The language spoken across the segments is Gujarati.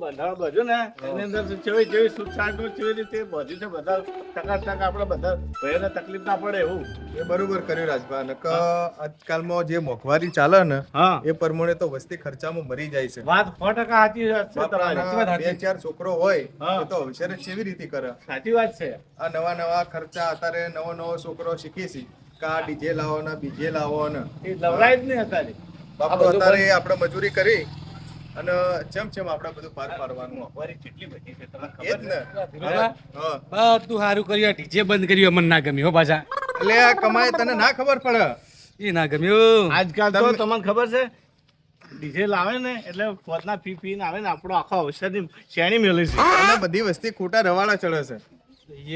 પેલું બધું ને એની અંદર જેવી જેવી છૂટછાટ જેવી રીતે બધું છે બધા ટકા ટકા આપણે બધા ભાઈઓને તકલીફ ના પડે એવું. એ બરોબર કર્યું રાજભા નક આજકાલમાં જે મોંઘવારી ચાલે ને એ પ્રમાણે તો વસ્તી ખર્ચામાં મરી જાય છે. વાત સો ટકા સાચી વાત છે બે ચાર છોકરો હોય હા. તો અવસર કેવી રીતે કરે? સાચી વાત છે. આ નવા નવા ખર્ચા અત્યારે નવો નવો છોકરો શીખી છે. કા ડીજે લાવો ને બીજે લાવો ને એ લવડાય જ નહીં અત્યારે. બાપુ અત્યારે આપણે મજૂરી કરી. અને જેમ જેમ આપણે બધું પાર પાડવાનું અમારી કેટલી બધી છે તમને એ જ ખબર ને બધું સારું કર્યું. ડીજે બંધ કર્યું અમને ના ગમ્યું હો પાછા. એટલે આ કમાય તને ના ખબર પડે? એ ના ગમ્યું. આજકાલ તો તમને ખબર છે ડીજે લાવે ને એટલે પોતના પી પીને આવે ને આપણો આખો ઔષધિ શેણી મેળવી છે. અને બધી વસ્તી ખોટા રવાડા ચડે છે.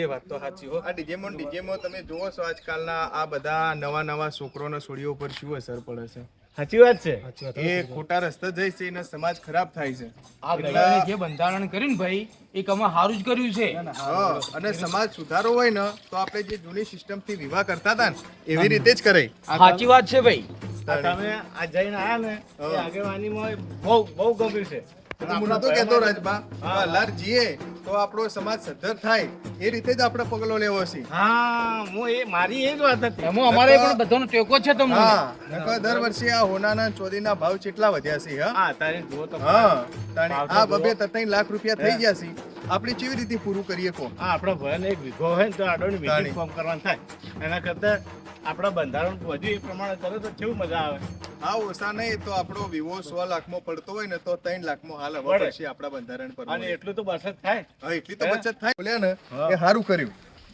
એ વાત તો સાચી હો. આ ડીજેમોન ડીજેમો તમે જુઓ છો આજકાલના આ બધા નવા નવા છોકરોના છોડીઓ પર શું અસર પડે છે. સાચી વાત છે. એ ખોટા રસ્તે જઈ છે અને સમાજ ખરાબ થાય છે. આ ગયડાએ જે બંધારણ કર્યું ને ભાઈ એ કમા સારું જ કર્યું છે. હા અને સમાજ સુધારો હોય ને તો આપણે જે જૂની સિસ્ટમથી વિવાહ કરતા હતા ને એવી રીતે જ કરે સાચી વાત છે ભાઈ. તમે આ જઈને આયા ને આગેવાનીમાં બહુ બહુ ગમ્યું છે. હું તો કહેતો રાજબા લાર જીએ તો આપણો સમાજ સદ્ધર થાય એ રીતે જ આપણે પગલો લેવો છે. હા હું એ મારી એ જ વાત હતી. એમાં અમારે પણ બધાનો ટેકો છે તમને. હા દર વર્ષે આ હોનાના ચોદીના ભાવ કેટલા વધ્યા છે હા. હા તારે જુઓ તો હા તારે આ. બબે તત્રણ લાખ રૂપિયા થઈ ગયા છે. આપણે કેવી રીતે પૂરું કરીએ કો હા આપણો ભયને એક વિઘો હોય ને તો આડોની. વીઘી ફોર્મ કરવાનું થાય. એના કરતાં આપણા બંધારણ વધ્યું એ પ્રમાણે કરે તો કેવું મજા આવે? હા ઓછા નહીં તો આપણો વિવો સો લાખમાં પડતો હોય ને તો ત્રણ લાખમાં હાલ હવે પડે. પડશે આપણા બંધારણ પર અને એટલું તો બચત થાય. હા એટલી તો બચત થાય. બોલ્યા ને એ સારું કર્યું.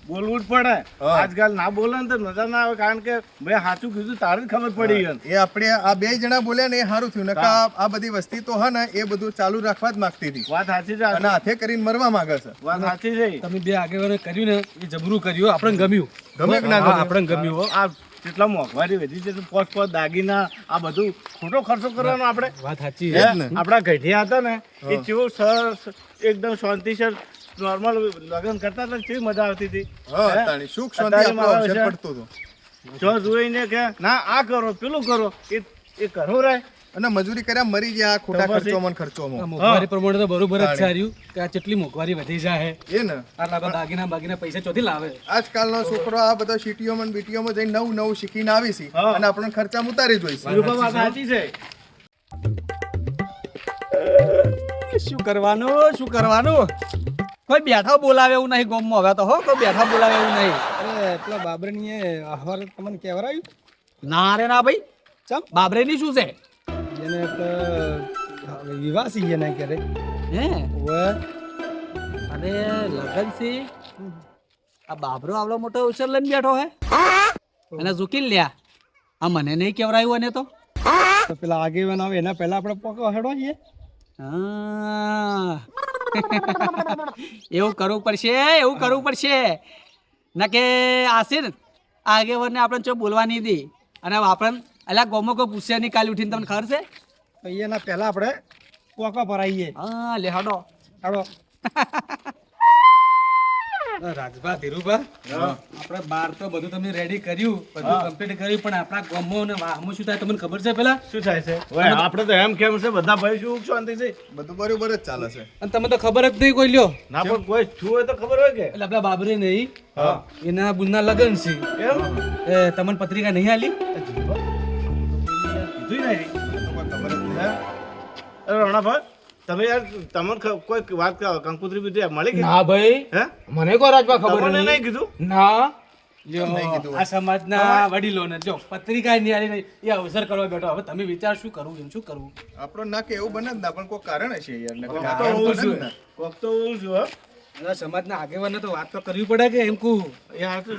બોલવું જ પડે. આજકાલ ના બોલે ને તો મજા ના આવે કારણ કે મેં સાચું કીધું તારે જ ખબર પડી ગઈ. એ આપણે આ બે જણા બોલ્યા ને એ સારું થયું. નકા આ- બધી વસ્તી તો હે ને એ બધું ચાલુ રાખવા જ માંગતી હતી. વાત સાચી છે અને હાથે કરીને મરવા માંગે છે. વાત સાચી છે. તમે બે આગેવાનો કર્યું ને એ જબરું કર્યું આપણને ગમ્યું. ગમે કે ના આપણને ગમ્યું હો. આ કેટલા મોંઘવારી વધી છે પોત પોત દાગીના આ બધું ખોટો ખર્ચો કરવાનો આપણે. વાત સાચી? આપણા ગઢિયા હતા ને એ કેવું સરસ એકદમ શાંતિસર નોર્મલ લગ્ન કરતા હતા કેવી મજા આવતી હતી હા સુખ શાંતિ અત્યારે આપણો મારા અવસર છે. પડતો હતો. જો જોઈને કે ના આ કરો પેલું કરો એ એ કરો રે અને મજૂરી કર્યા મરી ગયા આ ખોટા ખર્ચો મન ખર્ચો મોંઘવારી પ્રમાણે તો બરોબર જ સાર્યું કે આ કેટલી મોંઘવારી વધી જાય એ ને. આટલા બધા દાગીના બાગીના પૈસા ચોથી લાવે. આજકાલનો છોકરો આ બધા સિટીઓમાં બીટીઓ બીટીઓમાં જઈને નવું નવું શીખીને આવી છે અને આપણને ખર્ચા ઉતારી જોઈશે સાચી છે. શું કરવાનું શું કરવાનું? કોઈ બેઠા બોલાવે એવું નહીં ગોમમાં. હવે તો હો કોઈ બેઠા બોલાવે એવું નહીં. અરે પેલા બાબરેની અહવાર તમને કહેવરાયું? ના રે ના ભાઈ. ચમ? બાબરેની શું છે? એને વિવાહ સી એને કરે હે? ઓવે અરે લગન સી આ બાબરો આવડો મોટો અવસર લઈને બેઠો હે. એને ઝૂકી લ્યા. આ મને નહીં કેવરાયું અને તો. તો પેલા આગેવાન આવે એના પહેલા આપણે પકો હેડો છીએ હા. એવું કરવું પડશે એવું કરવું પડશે. ના કે આશીર આગેવરને આપણે ચો બોલવાની નહીં અને આપણને અલા ગોમો કોઈ પૂછ્યા નહીં કાલે ઉઠીને તમને ખબર છે? એના પહેલાં આપણે કોકો ભરાઈએ. હા લે હડો. હાડો. રાજભા ધીરુભા. આપણે બાર તો બધું તમે રેડી કર્યું બધું કમ્પ્લીટ કર્યું પણ આપણા ગમો અને વાહમો શું થાય તમને ખબર છે પેલા? શું થાય છે? આપણે તો એમ કેમ છે બધા ભાઈ શું શાંતિ છે? બધું બરોબર જ ચાલે છે. અને તમે તો ખબર જ નહીં કોઈ લ્યો. ના પણ કોઈ છું હોય તો ખબર હોય કે? એટલે આપણા બાબરે નહીં એના બુનના લગન છે. એમ એ તમને પત્રિકા નહીં આલી? કીધું નહીં. રણાભાઈ તમે યાર તમને કોઈ વાત કરો કંકુત્રી બીજી મળી ગઈ? ના ભાઈ. હે? મને કોઈ રાજમાં ખબર નહીં. નહીં કીધું? ના. આ સમાજના વડીલોને જો પત્રિકા નહીં આલી નહીં. એ અવસર કરવા બેઠો. હવે તમે વિચાર શું કરવું એમ શું કરવું? આપણો ના કે એવું બને જ ના પણ કોઈ કારણ હશે યાર તો હું છું. કોક તો હું છું સમાજના આગેવાનને તો વાત તો કરવી પડે કે એમ કહું? એ છે.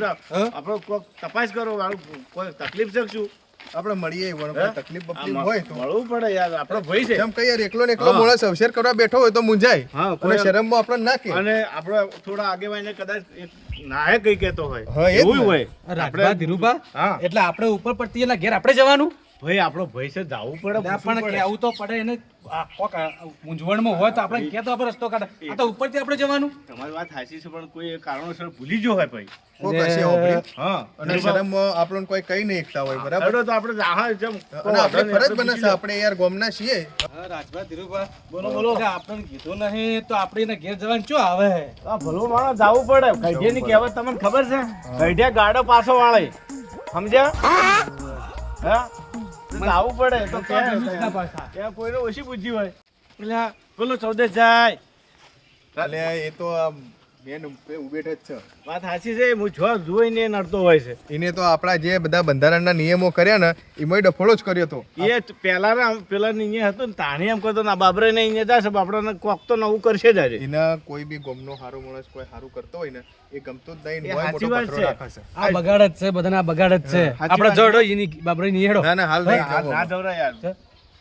આપણે કોક તપાસ કરો વાળું કોઈ તકલીફ છે શું? આપણે મળીએ એવું તકલીફ બકલીફ હોય તો. મળવું પડે યાર આપણો ભાઈ છે. જેમ કહીએ એકલો ને એકલો મોળા સવશેર કરવા બેઠો હોય તો મુંજાય હા, અને કોઈ- શરમમાં આપણે ના કે અને આપણે થોડા આગેવાઈને કદાચ એક નાહે કઈ કહેતો હોય હા, એવું હોય. આપણે ધીરુભા હા. એટલે આપણે ઉપર પડતી એના ઘેર આપણે જવાનું? ભાઈ આપણો ભાઈ છે જવું પડે પણ. કહેવું તો પડે એને આ મૂંઝવણમાં હોય તો આપણે કે તો આપણે રસ્તો કાઢે. આ તો ઉપરથી આપણે જવાનું. તમારી વાત સાચી છે પણ કોઈ કારણોસર ભૂલી જો હોય ભાઈ. કોક હશે હોભળ્યું. હા અને શરમમાં આપણને કોઈ કઈ નહીં એકતા હોય બરાબર? તો આપણે જાહા જેમ અને આપણે ફરજ બને છે આપણે યાર ગોમના છીએ. રાજભા ધીરુભા બોલો, બોલો. આપણને કીધું નહીં તો આપણે એને ઘેર જવાનું ચો આવે? આ ભલું માણસ જાવું પડે. ગઈઢિયાની કહેવત તમને ખબર છે? ગઈઢિયા ગાડો પાછો વાળે. સમજ્યા? હા? તો જાવું પડે તો ક્યાં ના પાછા. કોઈને ઓછી બુદ્ધિ હોય. એટલે પેલો ચૌદેશ જાય. એટલે એ તો આ મેન જ છે. વાત સાચી છે હું જો જોઈને નડતો હોય છે. એને તો આપણા જે બધા બંધારણના નિયમો કર્યા ને એમાં ડફોળો જ કર્યો હતો. એ પેલા પેલા અહીંયા હતું ને તાણી એમ કરતો ના બાબરે ને અહીંયા જશે બાપડાને કોક તો નવું કરશે જ આજે. એના કોઈ બી ગોમનો સારો માણસ કોઈ સારું કરતો હોય ને એ ગમતો જ નહીં સાચી મોટો વાત પથરો છે. રાખે છે. આ બગાડ જ છે બધાના બગાડ જ છે આપણે જોડો એની બાબરે નિયડો ના ના હાલ નહીં ના ના જવરા યાર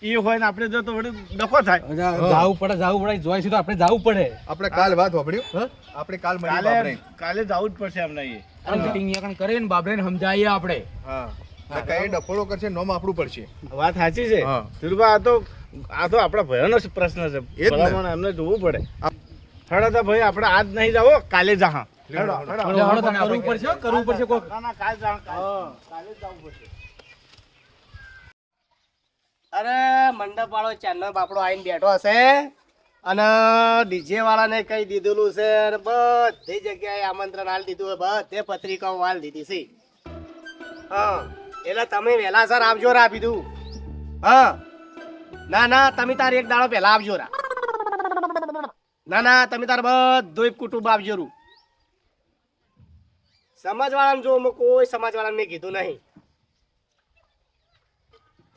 એ હોય ને આપણે જો તો વળી ડખો થાય. જાવું પડે જાવું પડે જોઈશું તો આપણે જાવું પડે. આપણે કાલ વાત વાપર્યું આપણે કાલ કાલે કાલે જવું જ પડશે અમને એ મીટિંગ યાકણ કરીને બાબરેને સમજાવીએ આપણે. હા. કઈ ડફોડો કરશે નોમ આપણું પડશે. વાત સાચી છે. હા. આ તો આ તો આપણા ભયનો જ પ્રશ્ન છે. એ પ્રમાણે એમને જોવું પડે. હેડો તો ભાઈ આપણે આજ નહીં જાવો કાલે જાહા કરવું પડશે કરવું પડશે કોક. ના ના કાલે જાહા કાલે. કાલે જ જવું પડશે. અરે મંડપ વાળો ચાંદનો બાપડો આવીને બેઠો હશે અને ડીજે વાળાને કહી દીધેલું છે બધી જગ્યાએ આમંત્રણ હાલ દીધું બધે પત્રિકાઓ હાલ દીધી છે. હા, એટલે તમે વહેલા સર આવજો રા પીધું હા. ના ના, તમે તાર એક દાડો પહેલા આવજો રા. ના ના, તમે તાર બધું કુટુંબ આવજો રૂ. સમાજવાળાને જો કોઈ સમાજવાળાને મેં કીધું નહીં.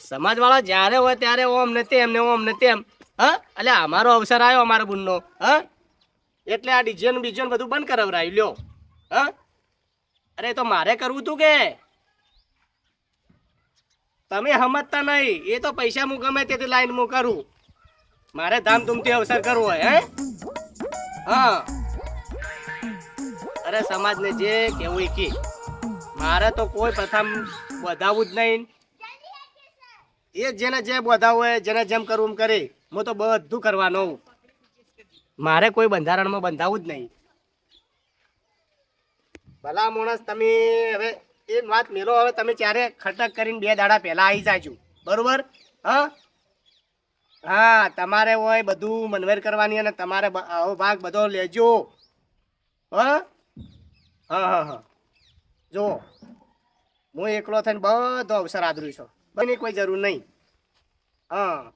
સમાજવાળા જ્યારે હોય ત્યારે ઓમ ને તેમ ને ઓમ ને તેમ. હા? એટલે અમારો અવસર આવ્યો અમારા બુનનો. હા? એટલે આ ડીજે બીજન બધું બંધ કરાવરાયું. લ્યો. હા? અરે તો મારે કરવું તું કે? તમે સમજતા નહીં. એ તો પૈસા હું ગમે તેથી લાઈન હું કરું. મારે ધામધૂમથી અવસર કરવો હોય, હે? હા. અરે સમાજને જે કેવું કે, મારે તો કોઈ પ્રથમ વધાવવું જ નહીં. એ જેને જે બધા હોય જેને જેમ કરવું એમ કરે. હું તો બધું કરવાનો. મારે કોઈ બંધારણમાં બંધાવું જ નહીં. ભલા માણસ તમે હવે એ વાત મેલો, હવે તમે ક્યારે ખટક કરીને બે દાડા પહેલા આવી જાજો. બરોબર? હા? હા, તમારે હોય બધું મનવેર કરવાની અને તમારે ભાગ બધો લેજો. હા? હા હા હા. જો હું એકલો થઈને બધો અવસર આદરું છું. બની કોઈ જરૂર નહીં. હા.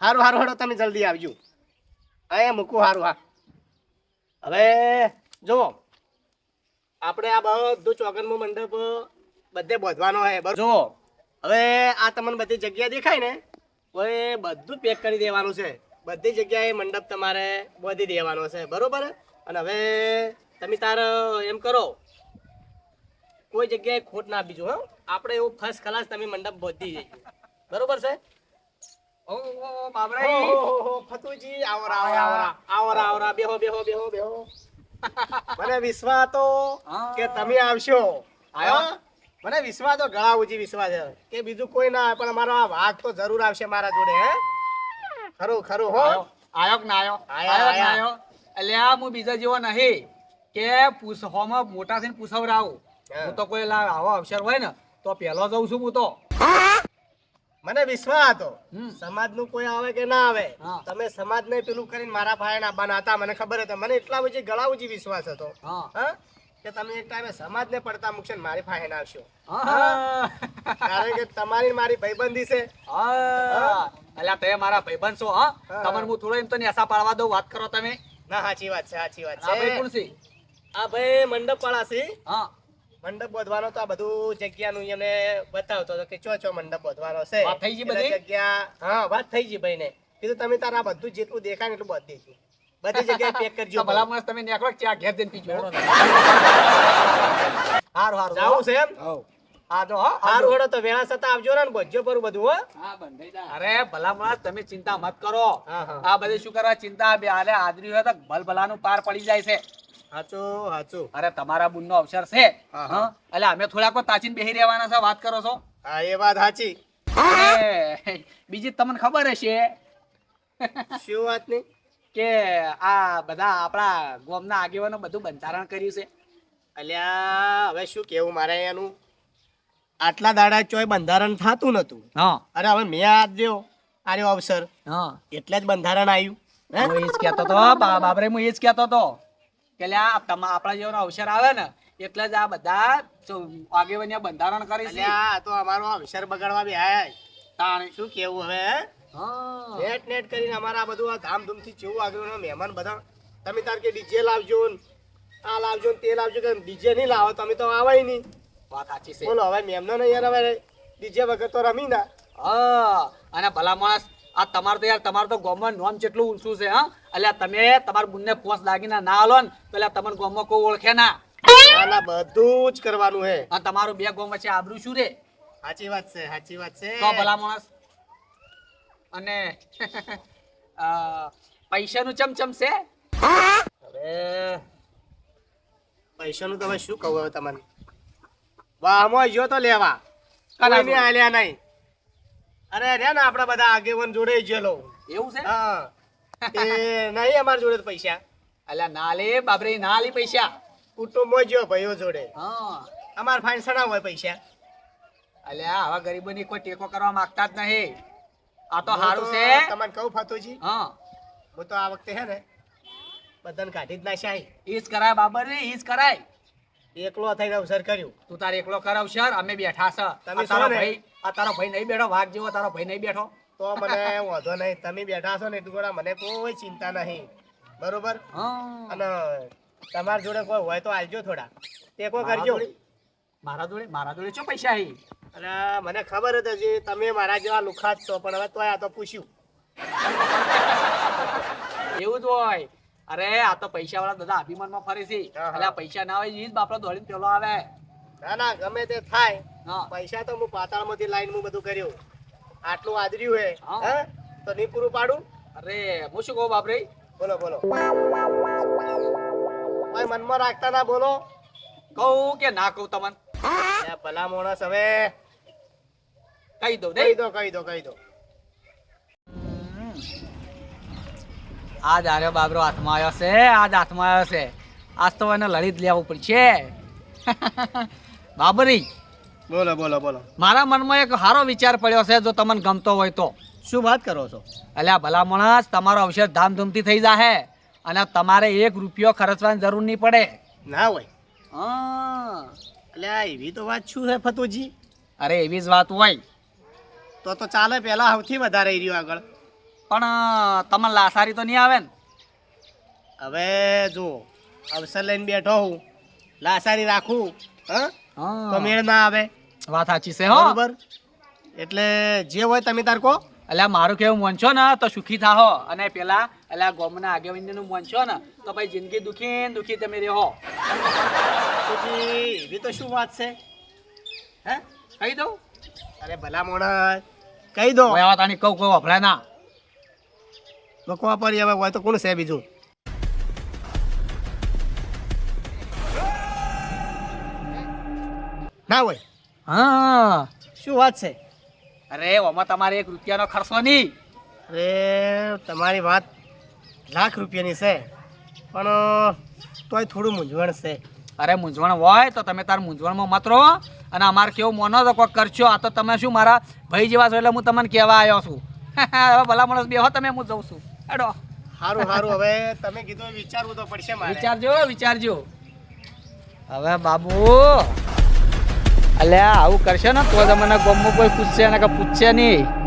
સારું સારું હડો તમે જલ્દી આવજો. એ મૂકું સારું હા. હવે જુઓ. આપણે આ બધું ચોગનમો મંડપ બધે બોધવાનો છે બરોબર? જુઓ. હવે આ તમને બધી જગ્યા દેખાય ને હવે બધું પેક કરી દેવાનું છે. બધી જગ્યાએ મંડપ તમારે બોધી દેવાનો છે, બરોબર? અને હવે તમે તાર એમ કરો કોઈ જગ્યાએ ખોટ ના બીજો હા. આપણે એવું ફર્સ્ટ ક્લાસ તમે મંડપ બધી જઈએ. બરોબર છે? ઓ બાબરાઈ. ઓહોહો, ફતુજી આવરા આવરા આવરા આવરા આવરા બેહો બેહો બેહો બેહો. મને વિશ્વાસ તો કે તમે આવશો. હા? મને વિશ્વાસ તો ગળા ઉજી વિશ્વાસ છે. કે બીજું કોઈ ના આવે પણ અમારો આ વાઘ તો જરૂર આવશે મારા જોડે હે. ખરું ખરું હો. આયો કે ના આયો? આયા, આયો એટલે ના આયા. આયો? અલ્યા હું બીજા જેવો નહીં કે પૂછ હોમાં મોટા થઈને પૂછવરાવું. હા. તો કોઈ લા આવો અવસર હોય ને તો પહેલો જઉં છું હું તો. મને વિશ્વાસ હતો. હમ. સમાજનું કોઈ આવે કે ના આવે તમે સમાજ ને પેલું કરીને મારા ભાઈ ના હતા મને ખબર હતી. મને એટલા બધી ગળા ઉજી વિશ્વાસ હતો. હા. કે તમે એક ટાઈમે સમાજ ને પડતા મૂકશે ને મારી ફાઈન આવશો. કારણ કે તમારી મારી ભાઈબંધી છે. અલ્યા તમે મારા ભાઈબંધ છો હા? તમારે હું થોડો એમ તો નેસા પાડવા દઉં વાત કરો તમે. ના સાચી વાત છે સાચી વાત છે. આ ભાઈ મંડપ વાળા છે. હા. મંડપ બોધવાનો તો આ બધું જગ્યાનું એમને બતાવતો હતો કે ચો ચો મંડપ બોધવાનો છે. વાત થઈ ગઈ બધી? જગ્યા હા વાત થઈ ગઈ ભાઈ ને કીધું તમે તારા બધું જેટલું દેખાય ને એટલું બોધ દેજો. બધી જગ્યાએ પેક કરજો ભલા માણસ તમે નીકળો ચા ઘેર જઈને પીજો. હારું હારું. જાવું છે એમ? હારું તો વેળા છતાં આવજો ને બોધજો પર બધું હો. અરે ભલા માણસ તમે ચિંતા મત કરો. આ બધે શું કરવા? ચિંતા બે હાલે આદરી હોય તો ભલ ભલાનું પાર પડી જાય છે. હાચું હાચો. અરે તમારા બુનનો અવસર છે. હા, એટલે અમે થોડાક વાર તાચીને બેહી રહેવાના છે વાત કરો છો? હા એ વાત સાચી બીજી તમને ખબર હશે શું વાતની? કે આ બધા આપણા ગોમના આગેવાનો બધું બંધારણ કર્યું છે. અલ્યા હવે શું કેવું મારે એનું? આટલા દાડા ચોય બંધારણ થતું નતું. હા. અરે હવે મેં આ દ્યો આર્યો અવસર. હા. એટલે જ બંધારણ આવ્યું હું? એ જ કહેતો તો બા- બાબરે હું એ જ કહેતો તો. કે લ્યા તમા આપણા જેવાનો અવસર આવે ને એટલે જ આ બધા આગેવાની બંધારણ કરી છે. આ તો અમારો અવસર બગાડવા બી આયા તાણે. શું કેવું હવે. નેટ નેટ કરીને અમારા બધું આ ધામધૂમથી જેવું આગળ મહેમાન બધા. તમે તાર કે ડીજે લાવજો આ લાવજો ને તે લાવજો કે ડીજે નહીં લાવો તમે તો આવાય નહીં. વાત સાચી છે. બોલો હવે મેમનો ને યાર હવે ડીજે વગર તો રમી ના. હા અને ભલા માણસ આ તમારે તો યાર તમારે તો ગોમમાં નોમ જેટલું ઊંચું છે હા? અલ્યા તમે તમાર બુનને પોસ દાગીના ના આલો ને તો અલ્યા તમને ગોમમાં કોઈ ઓળખે ના ના બધું જ કરવાનું હે. અને તમારું બે ગોમ વચ્ચે આબરૂ શું રે? સાચી વાત છે સાચી વાત છે. તો ભલા માણસ. અને પૈસાનું ચમચમ છે? હવે પૈસાનું તમે શું કહું હવે તમને? વાહમાં જો તો લેવા. કોઈને આલ્યા નહીં. અરે રે ને આપણા બધા આગેવન જોડે ગયેલો. એવું છે? હા. એ નહીં અમાર જોડે પૈસા. અલ્યા ના લે બાબરે ના લે પૈસા. કુટુંબમાં જો ભાઈઓ જોડે. હા. અમાર ફાઈન સણા હોય પૈસા. અલ્યા આવા ગરીબોની કોઈ ટેકો કરવા માંગતા જ નહીં. આ તો સારું છે. તમને કહું ફાતુજી. હા. હું તો આ વખતે હે ને બધાને કાઢી જ નાખ્યા ઈ જ કરાય બાબર ને ઈ જ કરાય. એકલો થઈને અવસર કર્યું. તું તારે એકલો કરાવ સર. અમે બેઠા છે તમે તારો ભાઈ આ તારો ભાઈ નહીં બેઠો વાઘ જેવો તારો ભાઈ નહીં બેઠો. તો મને વાંધો નહીં. તમે બેઠા છો ને એટલું ઘણા મને કોઈ ચિંતા નહીં. બરોબર? અને તમારા જોડે કોઈ હોય તો આવજો થોડા. ટેકો કરજો. મારા જોડે? મારા જોડે શું પૈસા હી? અને મને ખબર હતી હજી તમે મારા જેવા લુખા જ છો પણ હવે તોય આ તો પૂછ્યું. એવું જ હોય. અરે આ તો પૈસા વાળા દાદા અભિમાનમાં ફરે છે. એટલે આ પૈસા ના હોય એ જ બાપડો દોડીને પેલો આવે. ના ના ગમે તે થાય. પૈસા તો હું પાતાળમાંથી લાઈન હું બધું કર્યું. આટલું આદર્યું હે હા. તો નહીં પૂરું પાડું? અરે હું શું કહું બાપરે બોલો બોલો. ભાઈ મનમાં રાખતા ના બોલો. કહું કે ના કહું તમને? ભલા માણસ હવે. કહી દો કહી દો. કહી દો કહી દો. આજ આર્યો બાબરો હાથમાં આવ્યો છે આજ હાથમાં આવ્યો છે. આજ તો એને લડી જ લેવું પડશે. બાબરી. બોલો બોલો બોલો. મારા મનમાં એક સારો વિચાર પડ્યો છે જો તમને ગમતો હોય તો. શું વાત કરો છો? અલ્યા ભલા માણસ તમારો અવસર ધામધૂમથી થઈ જાહે અને તમારે એક રૂપિયો ખર્ચવાની જરૂર નહીં પડે. ના હોય. હા એટલે આ એવી તો વાત શું છે ફતુજી? અરે એવી જ વાત હોય. તો તો ચાલે પેલા સૌથી વધારે રહ્યું આગળ. પણ તમને લાસારી તો નહીં આવે ને? હવે જો અવસર લઈને બેઠો હું. લાસારી રાખું હા? તો હા. મેળ ના આવે. વાત સાચી છે હો. બરોબર. એટલે જે હોય તમે તાર કહો. એટલે મારું કેવું મોનશો ને તો સુખી થાહો અને પેલા એટલે ગોમના આગેવાનીનું મોનશો ને તો ભાઈ જિંદગી દુખી દુખી તમે રહો. પછી એવી તો શું વાત છે? હે? કહી દઉં? અરે ભલા મોણસ કહી દો. હવે વાત આની કહું કહું વપરાય ના. લોકો વાપરી હવે હોય તો કોણ છે બીજું? ના હોય. હા. શું વાત છે? અરે ઓમાં તમારે એક રૂપિયાનો ખર્ચો નહીં. અરે તમારી વાત લાખ રૂપિયાની છે. પણ તોય થોડું મૂંઝવણ છે. અરે મૂંઝવણ હોય તો તમે તાર મૂંઝવણમાં મત રહો અને અમારે કેવું મોનો તો કોઈક કરશો. આ તો તમે શું મારા ભાઈ જેવા છો એટલે હું તમને કહેવા આવ્યો છું. હવે ભલા માણસ બેહો તમે હું જઉં છું. હેડો. સારું સારું હવે તમે કીધું વિચારવું તો પડશે મારે. વિચારજો વિચારજો. હવે બાબુ અલ્યા આવું કરશે ને તો તમને ગમો કોઈ પૂછશે ને કે પૂછશે નહીં.